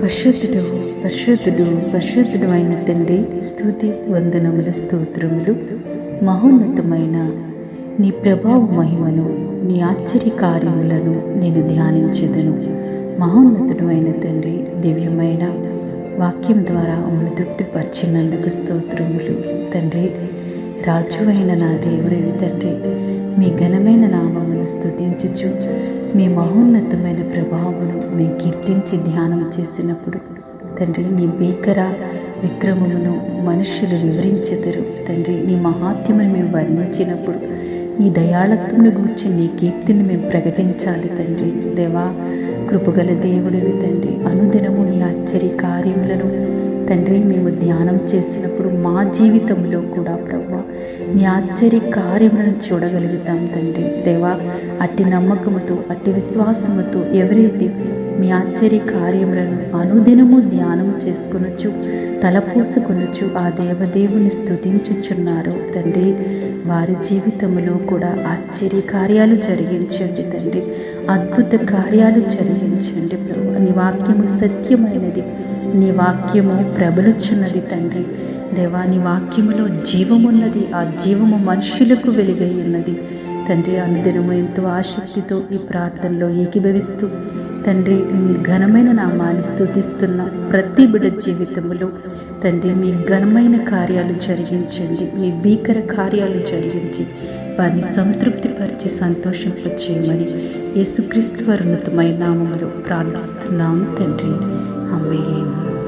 పరిశుద్ధుడు పరిశుద్ధుడు పరిశుద్ధుడు అయిన తండ్రి స్థుతి వందనములు స్తోత్రములు మహోన్నతమైన నీ ప్రభావ మహిమను నీ ఆశ్చర్య కార్యములను నేను ధ్యానించదను. మహోన్నతుడు అయిన తండ్రి దివ్యమైన వాక్యం ద్వారా మమ్మల్ని తృప్తిపరిచినందుకు స్తోత్రములు. తండ్రి రాజువైన నా దేవుడివి తండ్రి మీ ఘనమైన నామమును స్థుతించుచు మీ మహోన్నతమైన ప్రభావమును మేము కీర్తించి ధ్యానం చేసినప్పుడు తండ్రి నీ భీకర విక్రమమును మనుష్యులు వివరించెదరు. తండ్రి నీ మహాత్యమును మేము వర్ణించినప్పుడు నీ దయాళత్వమును గూర్చి నీ కీర్తిని మేము ప్రకటించాలి తండ్రి. దేవా కృపగల దేవుడివి తండ్రి. అనుదినము నీ ఆశ్చర్య కార్యములను తండ్రి మేము ధ్యానం చేసినప్పుడు మా జీవితంలో కూడా ప్రభు నీ ఆశ్చర్య కార్యములను చూడగలుగుతాం తండ్రి. దేవా అట్టి నమ్మకముతో అట్టి విశ్వాసముతో ఎవరైతే మీ ఆశ్చర్య కార్యములను అనుదినము ధ్యానం చేసుకొనొచ్చు తలపోసుకొనొచ్చు ఆ దేవదేవుని స్థుతించుచున్నారు తండ్రి వారి జీవితంలో కూడా ఆశ్చర్య కార్యాలు జరిగించండి తండ్రి. అద్భుత కార్యాలు జరిగించండి ప్రభు. నీ వాక్యము సత్యమైనది. నీ వాక్యము ప్రబలుచున్నది తండ్రి. దేవా నీ వాక్యములో జీవమున్నది ఆ జీవము మనుషులకు వెలుగై ఉన్నది తండ్రి అనుదినము ఎంతో ఆసక్తితో ఈ ప్రార్థనలో ఏకీభవిస్తూ తండ్రి మీ ఘనమైన నామాన్ని స్థుతిస్తున్న ప్రతి బిడ జీవితంలో తండ్రి మీ ఘనమైన కార్యాలు జరిగించండి. మీ భీకర కార్యాలు జరిగించి వారిని సంతృప్తిపరిచి సంతోషింపచేయమని యేసుక్రీస్తు వరుణతమైన నామములు నామములో ప్రార్థిస్తున్నాం తండ్రి. também em.